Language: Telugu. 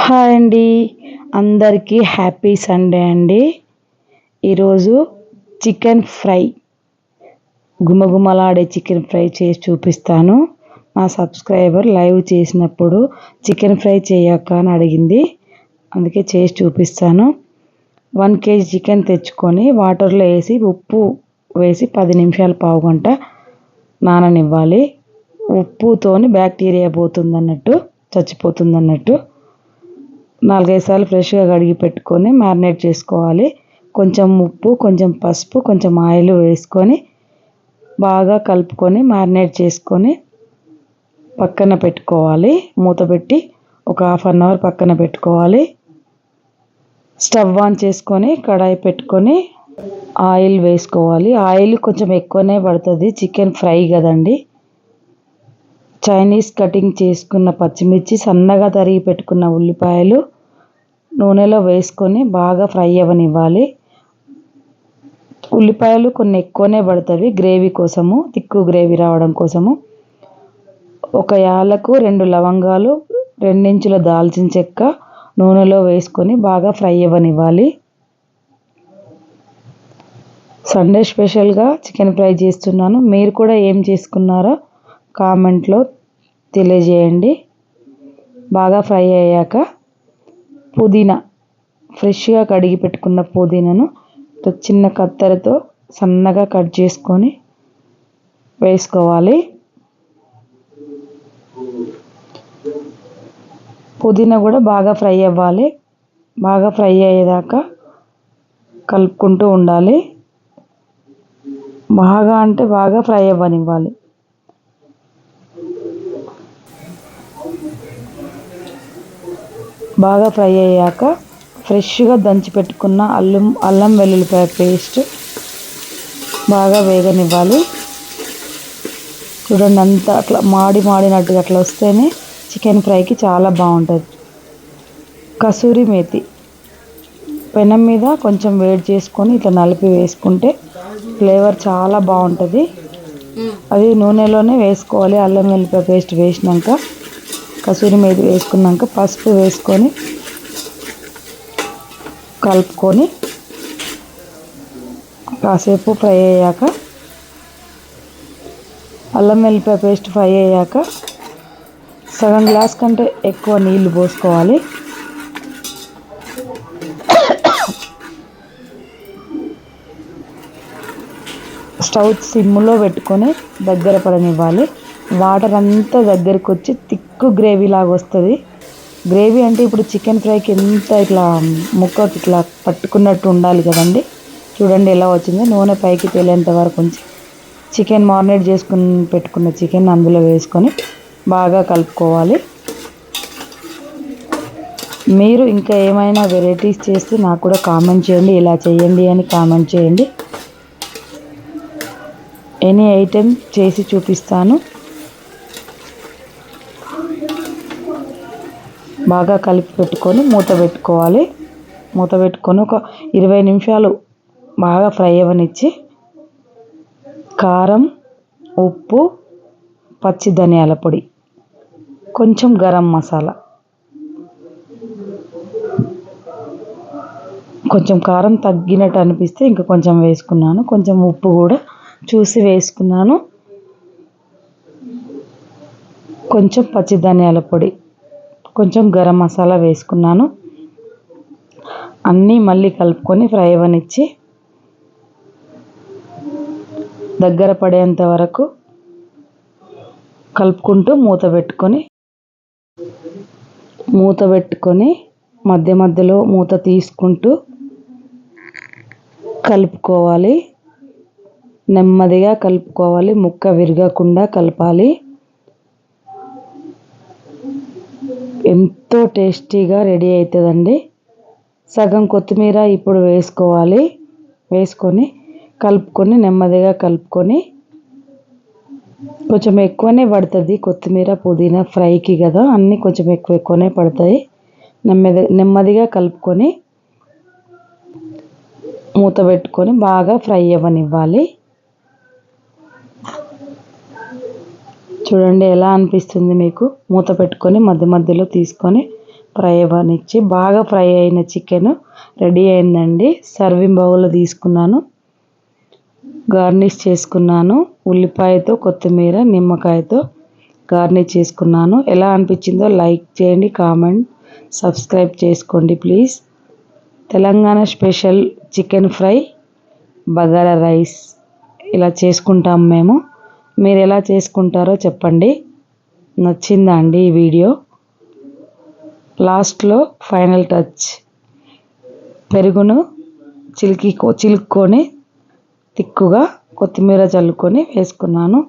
హాయ్ అండి. అందరికీ హ్యాపీ సండే అండి. ఈరోజు చికెన్ ఫ్రై గుమగుమలాడే చికెన్ ఫ్రై చేసి చూపిస్తాను. మా సబ్స్క్రైబర్ లైవ్ చేసినప్పుడు చికెన్ ఫ్రై చేయక అని అడిగింది. అందుకే చేసి చూపిస్తాను. వన్ కేజీ చికెన్ తెచ్చుకొని వాటర్లో వేసి ఉప్పు వేసి పది నిమిషాలు పావు గంట నాననివ్వాలి. ఉప్పుతోని బ్యాక్టీరియా పోతుంది అన్నట్టు చచ్చిపోతుంది అన్నట్టు నాలుగైదు సార్లు ఫ్రెష్గా కడిగి పెట్టుకొని మ్యారినేట్ చేసుకోవాలి. కొంచెం ఉప్పు కొంచెం పసుపు కొంచెం ఆయిల్ వేసుకొని బాగా కలుపుకొని మ్యారినేట్ చేసుకొని పక్కన పెట్టుకోవాలి. మూత పెట్టి ఒక హాఫ్ అన్ అవర్ పక్కన పెట్టుకోవాలి. స్టవ్ ఆన్ చేసుకొని కడాయి పెట్టుకొని ఆయిల్ వేసుకోవాలి. ఆయిల్ కొంచెం ఎక్కువనే పడుతుంది. చికెన్ ఫ్రై కదండి. చైనీస్ కటింగ్ చేసుకున్న పచ్చిమిర్చి సన్నగా తరిగి పెట్టుకున్న ఉల్లిపాయలు నూనెలో వేసుకొని బాగా ఫ్రై అవ్వనివ్వాలి. ఉల్లిపాయలు కొన్ని ఎక్కువనే పడతాయి. గ్రేవీ కోసము తిక్కు గ్రేవీ రావడం కోసము. ఒక యాలకు రెండు లవంగాలు రెండించుల దాల్చిన చెక్క నూనెలో వేసుకొని బాగా ఫ్రై అవ్వనివ్వాలి. సండే స్పెషల్గా చికెన్ ఫ్రై చేస్తున్నాను. మీరు కూడా ఏం చేసుకున్నారో కామెంట్లో తెలియజేయండి. బాగా ఫ్రై అయ్యాక పుదీనా ఫ్రెష్గా కడిగి పెట్టుకున్న పుదీనాను చిన్న కత్తెరతో సన్నగా కట్ చేసుకొని వేసుకోవాలి. పుదీనా కూడా బాగా ఫ్రై అవ్వాలి. బాగా ఫ్రై అయ్యేదాకా కలుపుకుంటూ ఉండాలి. బాగా అంటే బాగా ఫ్రై అవ్వనివ్వాలి. బాగా ఫ్రై అయ్యాక ఫ్రెష్గా దంచి పెట్టుకున్న అల్లం అల్లం వెల్లుల్లిపాయ పేస్ట్ బాగా వేగనివ్వాలి. చూడండి అంత అట్లా మాడి మాడినట్టుగా అట్లా వస్తేనే చికెన్ ఫ్రైకి చాలా బాగుంటుంది. కసూరి మేతి. పెనం మీద కొంచెం వేడి చేసుకొని ఇట్లా నలిపి వేసుకుంటే ఫ్లేవర్ చాలా బాగుంటుంది. అది నూనెలోనే వేసుకోవాలి. అల్లం వెల్లిపాయ పేస్ట్ వేసినాక కసూరి మేతి వేసుకున్నాక పసుపు వేసుకొని కలుపుకొని కాసేపు ఫ్రై అయ్యాక అల్లం వెల్లిపాయ పేస్ట్ ఫ్రై అయ్యాక సగం గ్లాస్ కంటే ఎక్కువ నీళ్ళు పోసుకోవాలి. స్టవ్ సిమ్లో పెట్టుకొని దగ్గర పడనివ్వాలి. వాటర్ అంతా దగ్గరికి వచ్చి తిక్కు గ్రేవీ లాగా వస్తుంది. గ్రేవీ అంటే ఇప్పుడు చికెన్ ఫ్రైకి ఎంత ఇట్లా ముక్కకి ఇట్లా పట్టుకున్నట్టు ఉండాలి కదండి. చూడండి ఎలా వచ్చిందో. నూనె పైకి తేలేంత వరకు ఉంచి చికెన్ మారినేట్ చేసుకుని పెట్టుకున్న చికెన్ అందులో వేసుకొని బాగా కలుపుకోవాలి. మీరు ఇంకా ఏమైనా వెరైటీస్ చేస్తే నాకు కూడా కామెంట్ చేయండి. ఇలా చేయండి అని కామెంట్ చేయండి. ఎనీ ఐటెం చేసి చూపిస్తాను. బాగా కలిపి పెట్టుకొని మూత పెట్టుకోవాలి. మూత పెట్టుకొని ఒక ఇరవై నిమిషాలు బాగా ఫ్రై అవ్వనిచ్చి కారం ఉప్పు పచ్చి ధనియాల పొడి కొంచెం గరం మసాలా. కొంచెం కారం తగ్గినట్టు అనిపిస్తే ఇంకా కొంచెం వేసుకున్నాను. కొంచెం ఉప్పు కూడా చూసి వేసుకున్నాను. కొంచెం పచ్చి ధనియాల పొడి. కొంచెం గరం మసాలా వేసుకున్నాను. అన్నీ మళ్ళీ కలుపుకొని ఫ్రై అవనిచ్చి దగ్గర పడేంత వరకు కలుపుకుంటూ మూత పెట్టుకొని మూత పెట్టుకొని మధ్య మధ్యలో మూత తీసుకుంటూ కలుపుకోవాలి. నెమ్మదిగా కలుపుకోవాలి. ముక్క విరగకుండా కలపాలి. ఎంతో టేస్టీగా రెడీ అవుతుందండి. సగం కొత్తిమీర ఇప్పుడు వేసుకోవాలి. వేసుకొని కలుపుకొని నెమ్మదిగా కలుపుకొని కొంచెం ఎక్కువనే పడుతుంది కొత్తిమీర పుదీనా ఫ్రైకి కదా అన్నీ కొంచెం ఎక్కువ ఎక్కువనే పడతాయి. నెమ్మది నెమ్మదిగా కలుపుకొని మూత పెట్టుకొని బాగా ఫ్రై అవ్వనివ్వాలి. చూడండి ఎలా అనిపిస్తుంది మీకు? మూత పెట్టుకొని మధ్య మధ్యలో తీసుకొని ఫ్రై అవ్వనిచ్చి బాగా ఫ్రై అయిన చికెన్ రెడీ అయిందండి. సర్వింగ్ బౌల్ తీసుకున్నాను. గార్నిష్ చేసుకున్నాను. ఉల్లిపాయతో కొత్తిమీర నిమ్మకాయతో గార్నిష్ చేసుకున్నాను. ఎలా అనిపించిందో లైక్ చేయండి కామెంట్ సబ్స్క్రైబ్ చేసుకోండి please. Telangana special chicken fry bagara rice. ఇలా చేసుకుంటాం మేము. మీరు ఎలా చేసుకుంటారో చెప్పండి. నచ్చిందా అండి ఈ వీడియో? లాస్ట్లో ఫైనల్ టచ్. పెరుగును చిలికి చిలుక్కొని తిక్కుగా కొత్తిమీర చల్లుకొని వేసుకున్నాను.